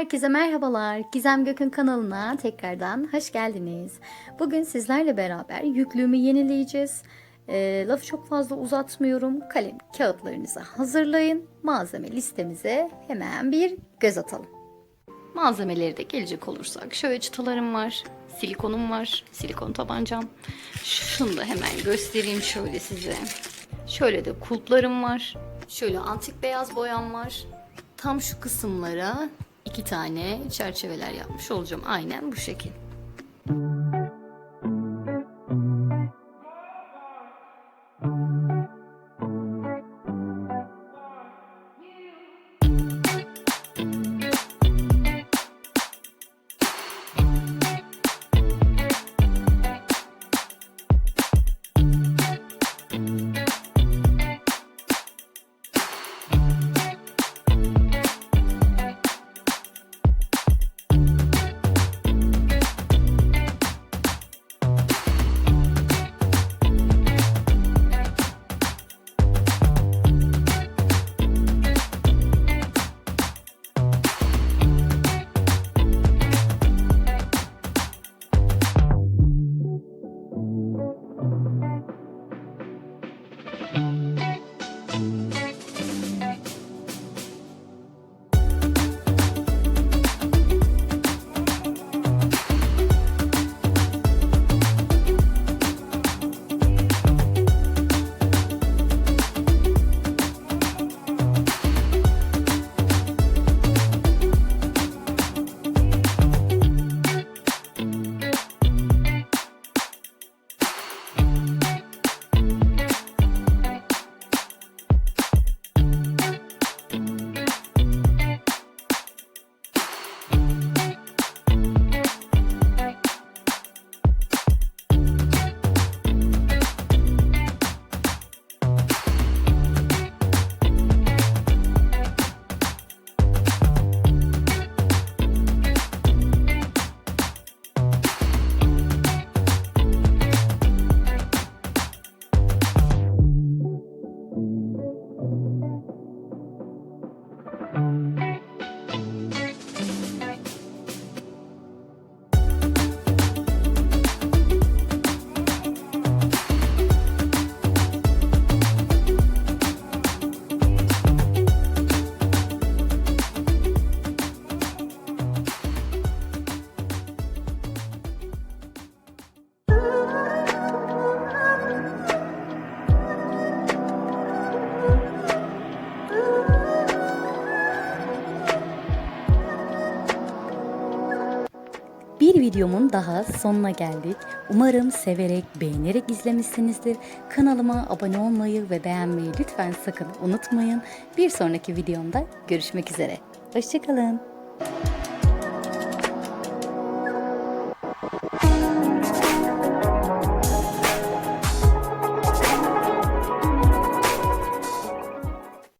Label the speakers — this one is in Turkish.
Speaker 1: Herkese merhabalar. Gizem Gök'ün kanalına tekrardan hoş geldiniz. Bugün sizlerle beraber yüklüğümü yenileyeceğiz. Ee, lafı çok fazla uzatmıyorum. Kalem kağıtlarınızı hazırlayın. Malzeme listemize hemen bir göz atalım. Malzemeleri de gelecek olursak şöyle çıtalarım var. Silikonum var. Silikon tabancam. Şunu da hemen göstereyim şöyle size. Şöyle de kulplarım var. Şöyle antik beyaz boyam var. Tam şu kısımlara iki tane çerçeveler yapmış olacağım. Aynen bu şekil. Thank you. Bir videomun daha sonuna geldik. Umarım severek, beğenerek izlemişsinizdir. Kanalıma abone olmayı ve beğenmeyi lütfen sakın unutmayın. Bir sonraki videomda görüşmek üzere. Hoşçakalın.